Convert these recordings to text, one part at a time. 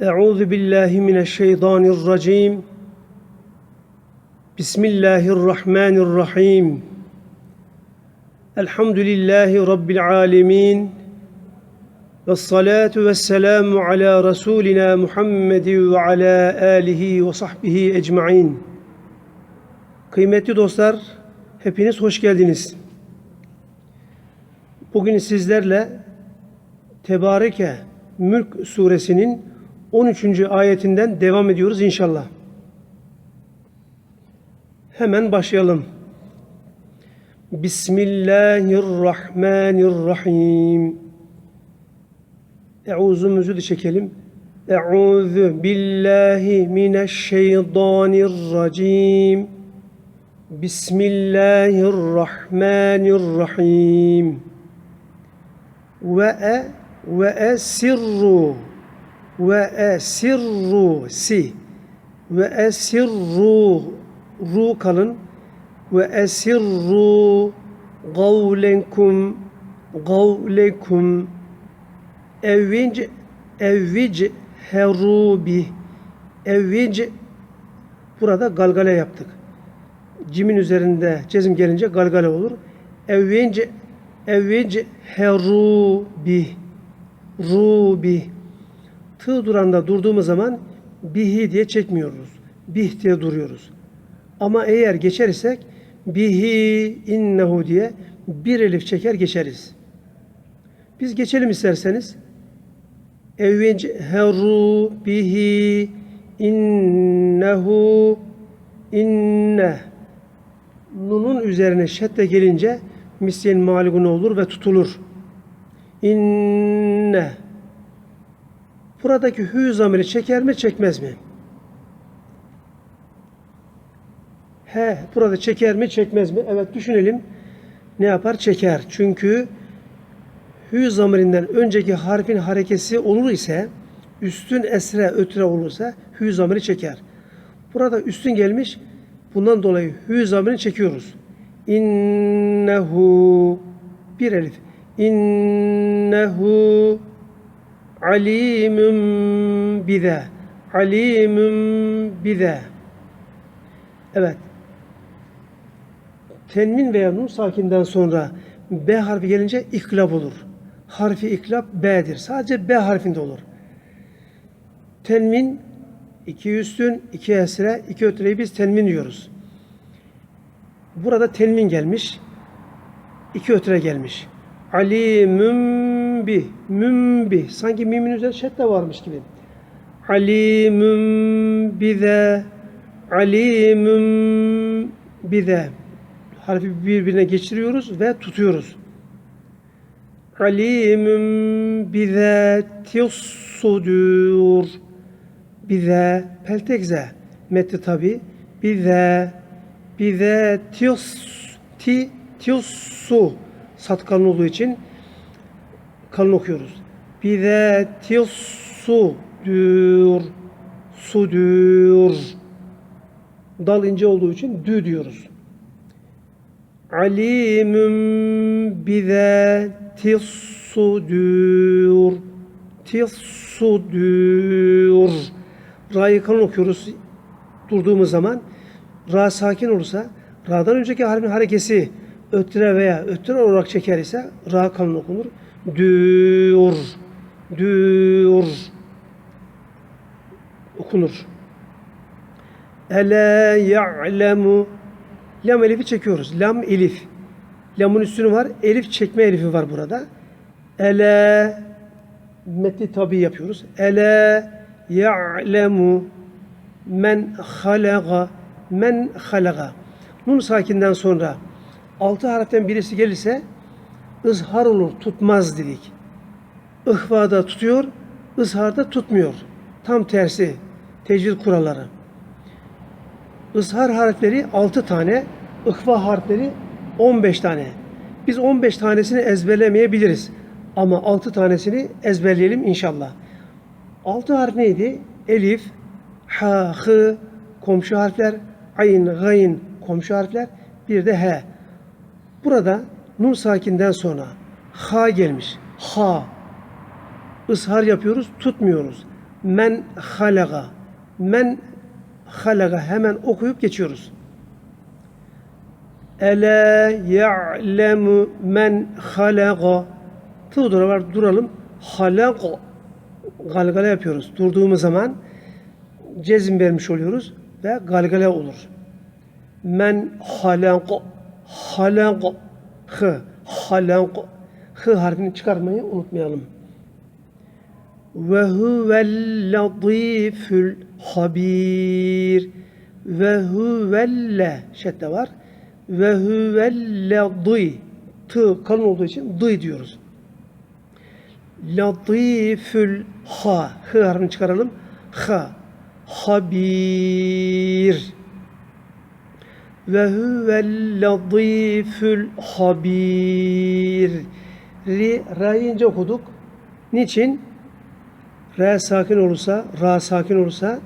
Euzu billahi mineşşeytanirracim. Bismillahirrahmanirrahim. Elhamdülillahi rabbil alamin. Ve salatu ve selamu ala Resulina Muhammedin ve ala alihi ve sahbihi ecmain. Kıymetli dostlar, hepiniz hoş geldiniz. Bugün sizlerle Tebareke Mülk suresinin 13. ayetinden devam ediyoruz inşallah. Hemen başlayalım. Bismillahirrahmanirrahim. Euzumuzu da çekelim. Euzu billahi mineşşeytanirracim. Bismillahirrahmanirrahim. Ve e ve esirru ve esirru si. Ve esirru ru kalın. Ve esirru gavlenkum gavlekum. Evvinc evvic herubi evvic burada galgale yaptık. Cimin üzerinde cezim gelince galgale olur. Evvinc evvic herubi rubi tığ duranda durduğumuz zaman bihi diye çekmiyoruz. Bih diye duruyoruz. Ama eğer geçersek bihi innehu diye bir elif çeker geçeriz. Biz geçelim isterseniz. Evvinc heru bihi innehu inne Nunun üzerine şedde gelince misyen maligun olur ve tutulur. İnne Buradaki hü zamiri çeker mi çekmez mi? He, burada çeker mi çekmez mi? Evet düşünelim. Ne yapar? Çeker. Çünkü hü zamirinden önceki harfin harekesi olur ise üstün esre ötre olursa hü zamiri çeker. Burada üstün gelmiş. Bundan dolayı hü zamirini çekiyoruz. İnnehu bir elif. İnnehu alimum bize. Alimum bize. Evet. Tenmin veya nun sakinden sonra B harfi gelince iklab olur. Harfi iklab B'dir. Sadece B harfinde olur. Tenmin iki üstün, iki esre, iki ötreyi biz tenmin diyoruz. Burada tenmin gelmiş. iki ötre gelmiş. Alimüm bi, müm bi. Sanki mimin üzerinde şedde varmış gibi. Alimüm bize, alimüm bize. Harfi birbirine geçiriyoruz ve tutuyoruz. Alimüm bize sudur. Bize peltekze. Metni tabi. Bize bize tios ti tiosu sat kalın olduğu için kalın okuyoruz. Bize tiosu dür sudur dal ince olduğu için dü diyoruz. Alimüm bize tissudur tissudur Ra'yı kalın okuyoruz durduğumuz zaman. Ra sakin olursa Ra'dan önceki harfin harekesi ötre veya ötre olarak çeker ise Ra kalın okunur. Dür dür okunur. Ele ya'lemu Lam elifi çekiyoruz. Lam elif. Lamın üstünü var. Elif çekme elifi var burada. Ele metni tabi yapıyoruz. Ele ya'lemu men halaga men halaga Nun sakinden sonra altı harften birisi gelirse ızhar olur, tutmaz dedik. İhvada tutuyor, ızharda tutmuyor. Tam tersi tecvid kuralları. Ishar harfleri 6 tane, ıhva harfleri 15 tane. Biz 15 tanesini ezberlemeyebiliriz. Ama 6 tanesini ezberleyelim inşallah. 6 harf neydi? Elif, ha, hı, komşu harfler, ayn, gayn, komşu harfler, bir de he. Burada nun sakinden sonra ha gelmiş. Ha. Ishar yapıyoruz, tutmuyoruz. Men halaga. Men halaga hemen okuyup geçiyoruz. Ela ya'lemu men halaga. Tığ dura var duralım. Halaga. Galgala yapıyoruz. Durduğumuz zaman cezim vermiş oluyoruz ve galgala olur. Men halaga. Halaga. Hı. Halaga. Hı harfini çıkarmayı unutmayalım. Ve huvel latifül habir. Ve huvelle şedde var. Ve huvelle dı. Tı kalın olduğu için dı diyoruz. Latifül ha. Hı harfini çıkaralım. Ha. Habir. Ve huvel latifül habir. Ri, ra'yı okuduk. Niçin? R sakin olursa, Ra sakin olursa,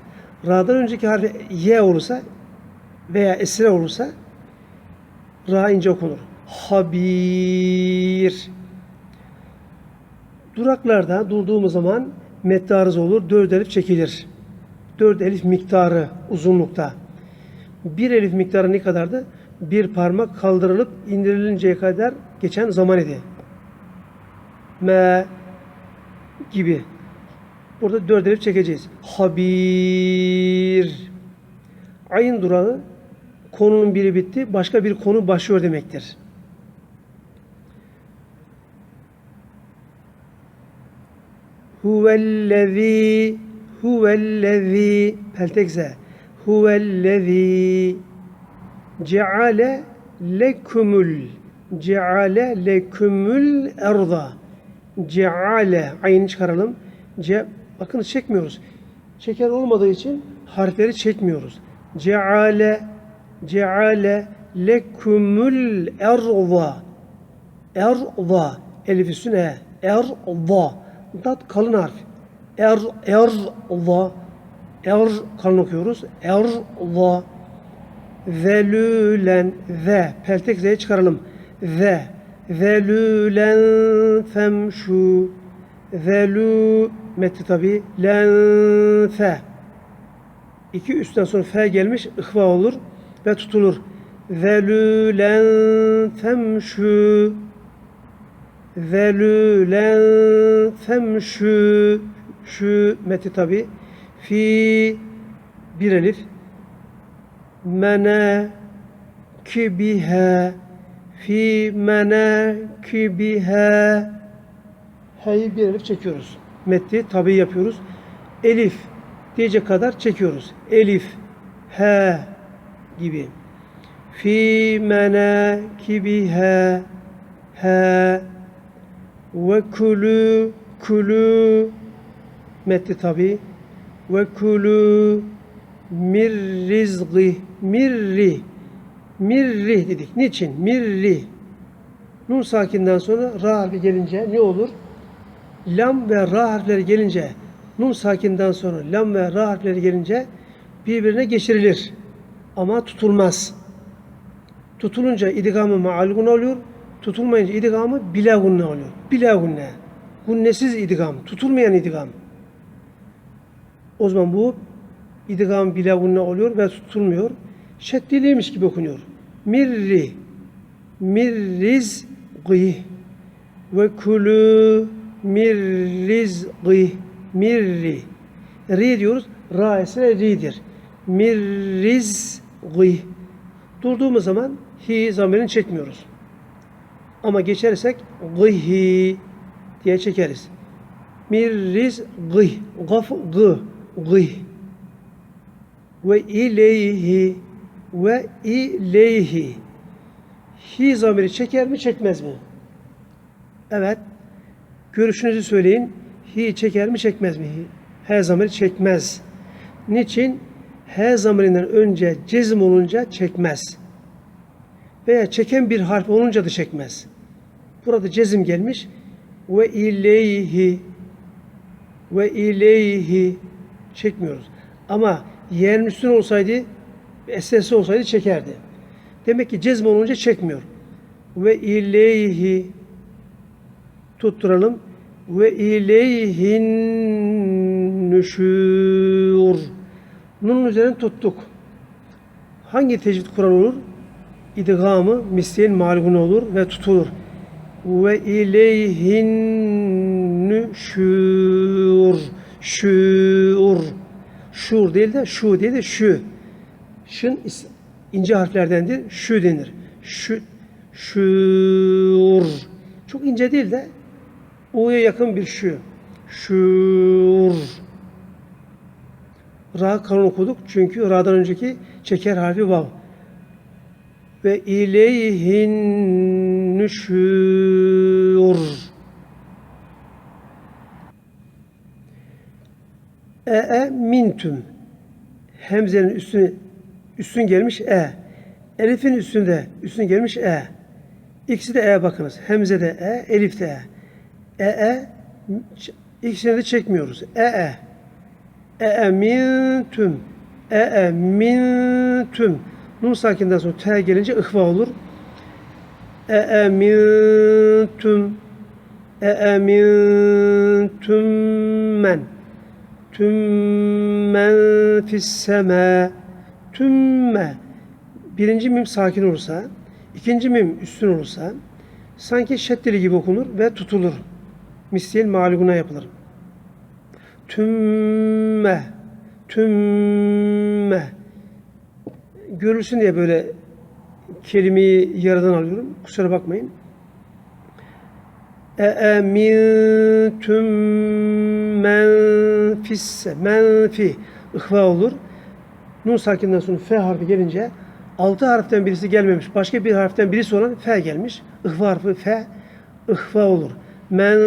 Ra'dan önceki harfi Y olursa veya esre olursa Ra ince okunur. Habir. Duraklarda durduğumuz zaman metni arız olur. Dört elif çekilir. Dört elif miktarı uzunlukta. Bir elif miktarı ne kadardı? Bir parmak kaldırılıp indirilinceye kadar geçen zaman idi. Me gibi. Burada dört elif çekeceğiz. Habir. Ayın durağı konunun biri bitti. Başka bir konu başlıyor demektir. Huvellezî huvellezî peltekze huvellezî ceale lekumul ceale lekumul erda ceale ayını çıkaralım. Ce bakın çekmiyoruz. Çeker olmadığı için harfleri çekmiyoruz. Ceale ceale lekumul erda erda elif üstüne erda dat kalın harf er erda er kalın okuyoruz. Erda zelülen ze peltek z'yi çıkaralım. Ze zelülen femşu. Zelü metni tabi lenfe iki üstten sonra f gelmiş ihva olur ve tutulur. Zelülen femşu. Zelülen femşu. Şu metni tabi fi bir elif mene kibihe fi mene kibihe H'yi bir elif çekiyoruz. Metni tabi yapıyoruz. Elif diyecek kadar çekiyoruz. Elif, H gibi. Fi mene kibihe H ve kulü kulü metni tabi ve kulü mir rizqi mirri mirri dedik. Niçin? Mirri. Nun sakinden sonra ra harfi gelince ne olur? Lam ve ra harfleri gelince nun sakinden sonra lam ve ra harfleri gelince birbirine geçirilir. Ama tutulmaz. Tutulunca idgamı maalgun oluyor. Tutulmayınca idgamı bila gunne oluyor. Bila gunne. Gunnesiz idgam. Tutulmayan idgam. O zaman bu idgam bila gunne oluyor ve tutulmuyor. Şeddiliymiş gibi okunuyor. Mirri mirrizqi ve kulü mirrizqi mirri ri diyoruz. Ra esre ri'dir. Mirrizqi durduğumuz zaman hi zamirini çekmiyoruz. Ama geçersek gıhi diye çekeriz. Mirrizqi gaf gı gı ve ileyhi ve ileyhi hi zamiri çeker mi çekmez mi? Evet. Görüşünüzü söyleyin. Hi çeker mi çekmez mi? H zamiri çekmez. Niçin? H zamirinden önce cezim olunca çekmez. Veya çeken bir harf olunca da çekmez. Burada cezim gelmiş. Ve ileyhi ve ileyhi çekmiyoruz. Ama yeğen üstün olsaydı esnesi olsaydı çekerdi. Demek ki cezm olunca çekmiyor. Ve ileyhi tutturalım. Ve ileyhin nüşur. Nunun üzerine tuttuk. Hangi tecvid kural olur? İdgamı misliyen malgun olur ve tutulur. Ve ileyhin nüşur. Şur. Şur değil de şu değil de şu. Şın ince harflerdendir. Şu denir. Şu, şur. Çok ince değil de U'ya yakın bir şu. Şur. Ra kalın okuduk çünkü Ra'dan önceki çeker harfi vav. Ve ileyhin nüşür. E e mintüm. Hemzenin üstüne üstün gelmiş e. Elif'in üstünde üstün gelmiş e. İkisi de e bakınız. Hemze de e, elif de e. E e ikisini de çekmiyoruz. E e. E e mintüm. E e mintüm. Nun sakinden sonra t gelince ihva olur. E e mintüm. E e mintüm men. Tümmen fisseme. Tümme. Birinci mim sakin olursa, ikinci mim üstün olursa sanki şeddeli gibi okunur ve tutulur. Misliyel maluguna yapılır. Tümme. Tümme. Görülsün diye böyle kelimeyi yaradan alıyorum. Kusura bakmayın. E mintum men fisse menfi ihva olur. Nun sakinden sonra F harfi gelince altı harften birisi gelmemiş. Başka bir harften birisi olan F gelmiş. İhva harfi F ihva olur. Men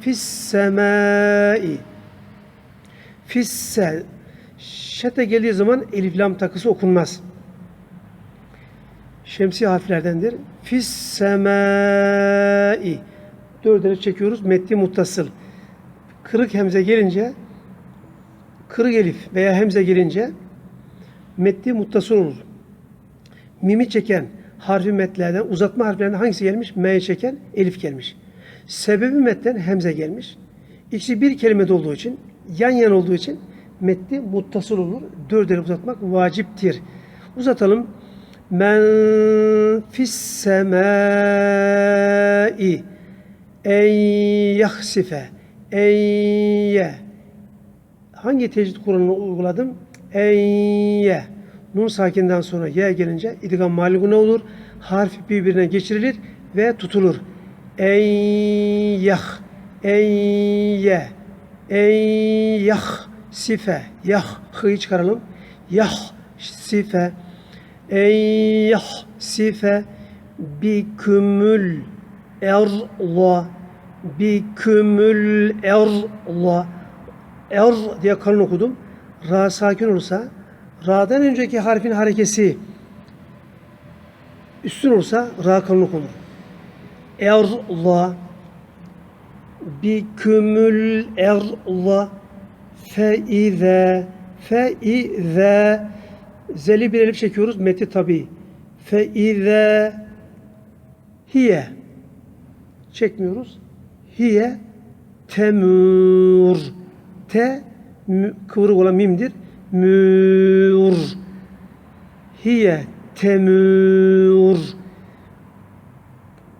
fissemai Fisse Şete geldiği zaman elif lam takısı okunmaz. Şemsi harflerdendir. Fissemai Dört elif çekiyoruz. Metni muttasıl. Kırık hemze gelince kırık elif veya hemze gelince metni muttasıl olur. Mimi çeken harfi metlerden, uzatma harflerinden hangisi gelmiş? M'ye çeken elif gelmiş. Sebebi metten hemze gelmiş. İkisi bir kelimede olduğu için, yan yana olduğu için metni muttasıl olur. Dört elif uzatmak vaciptir. Uzatalım. Men fis semai en yahsife en ye hangi tecvid kuralını uyguladım? En ye nun sakinden sonra ye gelince idgam maligune olur. Harf birbirine geçirilir ve tutulur. En yah en ye en yah sife yah hı'yı çıkaralım. Yah sife en yah sife bikümül erla bikümül erla. Er diye kalın okudum. Ra sakin olursa ra'dan önceki harfin harekesi üstün olursa ra kalın okunur. Erla bikümül erla. Feize feize zeli bir elif çekiyoruz meti tabi. Feize hiye çekmiyoruz. Hiye temur. Te mü- kıvrık olan mimdir. Mür. Hiye temur.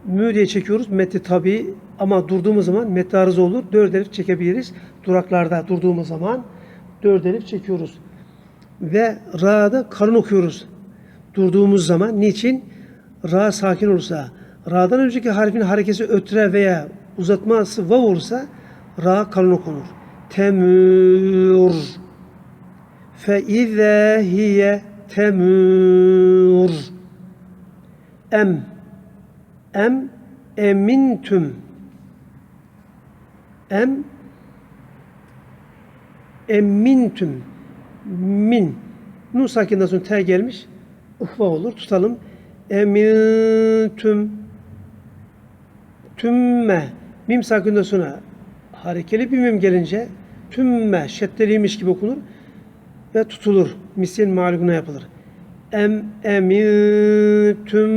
Mü diye çekiyoruz. Metni tabi ama durduğumuz zaman metni arıza olur. Dört elif çekebiliriz. Duraklarda durduğumuz zaman dört elif çekiyoruz. Ve ra'da kalın okuyoruz. Durduğumuz zaman niçin? Ra sakin olursa, ra'dan önceki harfin harekesi ötre veya uzatması vav olursa ra kalın okunur. Temür. Fe izâ hiye temür. Em. Em emintüm. Em emintüm. Min. Nun sakinden sonra te gelmiş. Uhva olur. Tutalım. Emintüm. Tümme. Mim sakinden sonra harekeli bir mim gelince tümme şeddeliymiş gibi okunur ve tutulur. Misil maluguna yapılır. Em emintüm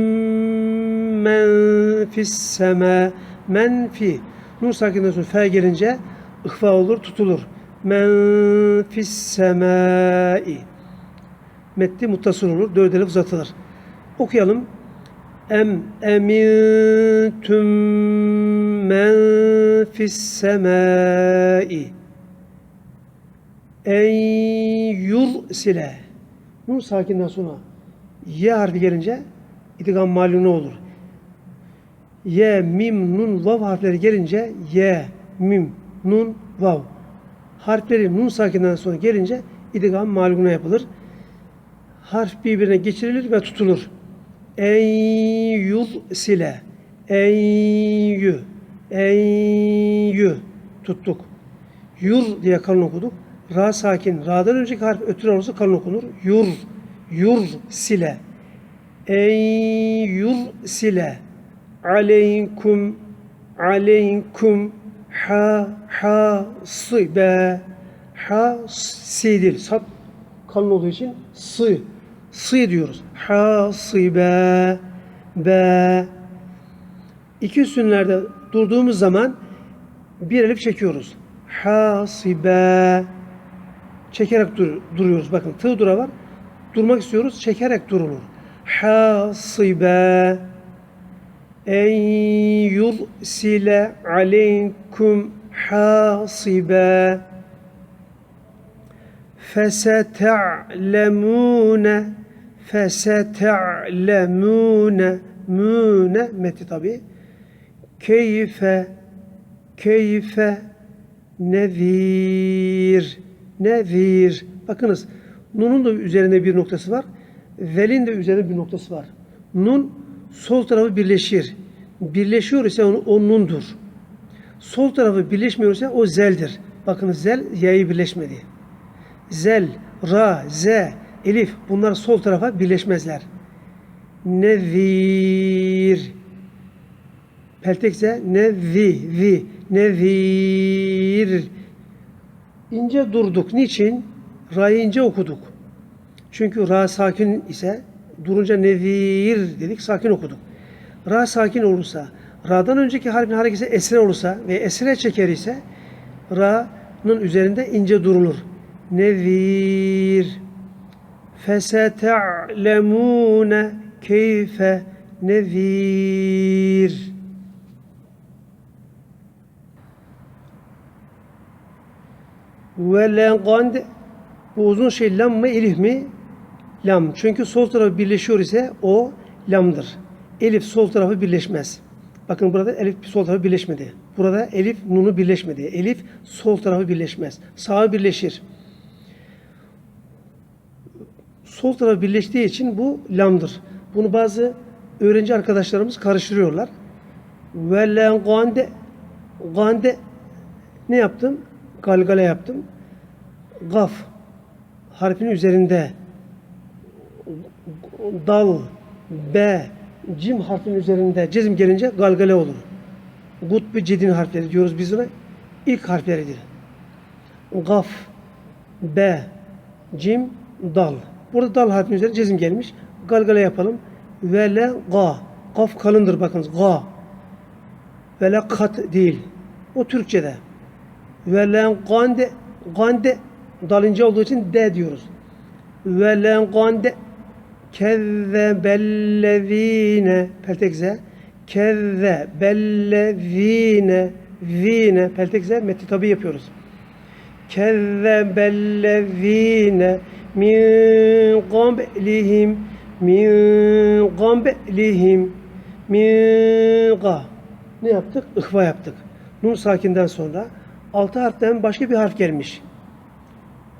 men fis sema men fi. Nun sakinden sonra fe gelince ihfa olur, tutulur. men fis semai. Metni muttasıl olur. Dört elif uzatılır. Okuyalım. Em emintum men fis semai en yursile Nun sakinden sonra Y harfi gelince idgam malune olur. Y, mim, nun, vav harfleri gelince Y, mim, nun, vav. Harfleri nun sakinden sonra gelince idgam malune yapılır. Harf birbirine geçirilir ve tutulur. En yursile En yü En yü tuttuk. Yur diye kalın okuduk. Ra sakin. Ra'dan önceki harf ötürü olursa kalın okunur. Yur. Yur sile. En yur sile. Aleykum. Aleykum. Ha ha sıbe. Ha sidil. Sat kalın olduğu için sı. Sı diyoruz. Ha sıbe. Be. İki üstünlerde durduğumuz zaman bir elif çekiyoruz. Hasibe. Çekerek dur, duruyoruz. Bakın tığ dura var. Durmak istiyoruz. Çekerek durulur. Hasibe. En yursile aleykum hasibe. Fesete'lemune fesete'lemune mune meti tabi keyfe keyfe nevir nevir. Bakınız nunun da üzerinde bir noktası var. Velin de üzerinde bir noktası var. Nun sol tarafı birleşir. Birleşiyor ise o, o nundur. Sol tarafı birleşmiyor ise o zeldir. Bakınız zel ya'yı birleşmedi. Zel ra z elif bunlar sol tarafa birleşmezler nevir peltekse nevi vi nevir ince durduk. Niçin? Ra'yı ince okuduk. Çünkü Ra sakin ise durunca nevir dedik sakin okuduk. Ra sakin olursa Ra'dan önceki harfin hareketi esre olursa ve esre çeker ise Ra'nın üzerinde ince durulur. Nevir fesete'lemune keyfe nevir ve legand bu uzun şey lam mı elif mi? Lam. Çünkü sol tarafı birleşiyor ise o lamdır. Elif sol tarafı birleşmez. Bakın burada elif sol tarafı birleşmedi. Burada elif nunu birleşmedi. Elif sol tarafı birleşmez. Sağı birleşir. Sol tarafı birleştiği için bu lamdır. Bunu bazı öğrenci arkadaşlarımız karıştırıyorlar. Ve gande gande ne yaptım? Galgala yaptım. Gaf harfinin üzerinde dal b cim harfinin üzerinde cezim gelince galgale olur. Gutbu cedin harfleri diyoruz biz ona. İlk harfleridir. Gaf b cim dal. Burada dal harfinin üzerine cezim gelmiş. Galgale yapalım. Ve le ga. Gaf kalındır bakınız. Ga. Ve le kat değil. O Türkçede. Ve len gande gande dalınca olduğu için de diyoruz. Ve len gande kezzebellezine peltekze kezze bellezine zine peltekze metni tabi yapıyoruz. Kezzebellezine min qablihim min qablihim min ga ne yaptık? İhva yaptık. Nun sakinden sonra altı harften başka bir harf gelmiş.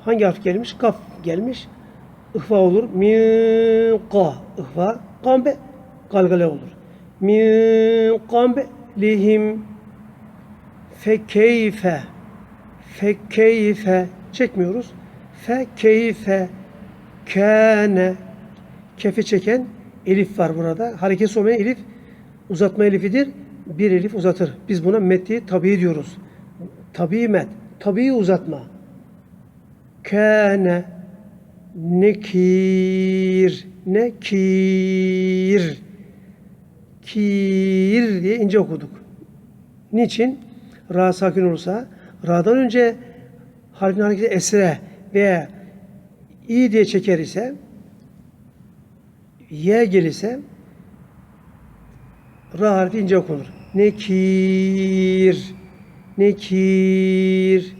Hangi harf gelmiş? Kaf gelmiş. İhva olur. Min ka. İhva. Kambe. Galgale olur. Min kambe lihim fe keyfe fe keyfe çekmiyoruz. Fe keyfe kâne kefi çeken elif var burada. Hareket olmayan elif uzatma elifidir. Bir elif uzatır. Biz buna metti tabi diyoruz. Tabi met. Tabi uzatma. Kâne nekir nekir kir diye ince okuduk. Niçin? Ra sakin olursa Ra'dan önce harfin hareketi esre veya i diye çeker ise y gelirse ra harfi ince okunur. Nekir nekir.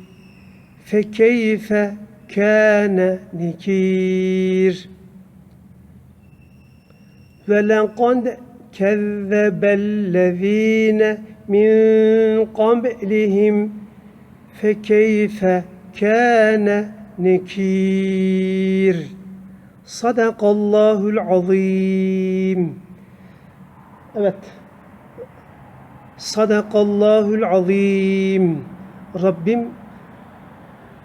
Fekeyfe kâne nekir. Ve leqad kezzebellezîne min qablihim. Fekeyfe kâne nekir Sadakallahul azim Evet Sadakallahul azim Rabbim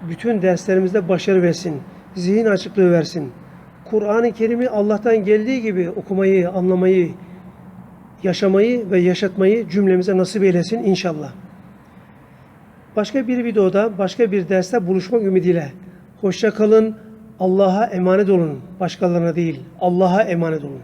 bütün derslerimizde başarı versin. Zihin açıklığı versin. Kur'an-ı Kerim'i Allah'tan geldiği gibi okumayı, anlamayı, yaşamayı ve yaşatmayı cümlemize nasip eylesin inşallah. Başka bir videoda, başka bir derste buluşmak ümidiyle. Hoşça kalın. Allah'a emanet olun. Başkalarına değil. Allah'a emanet olun.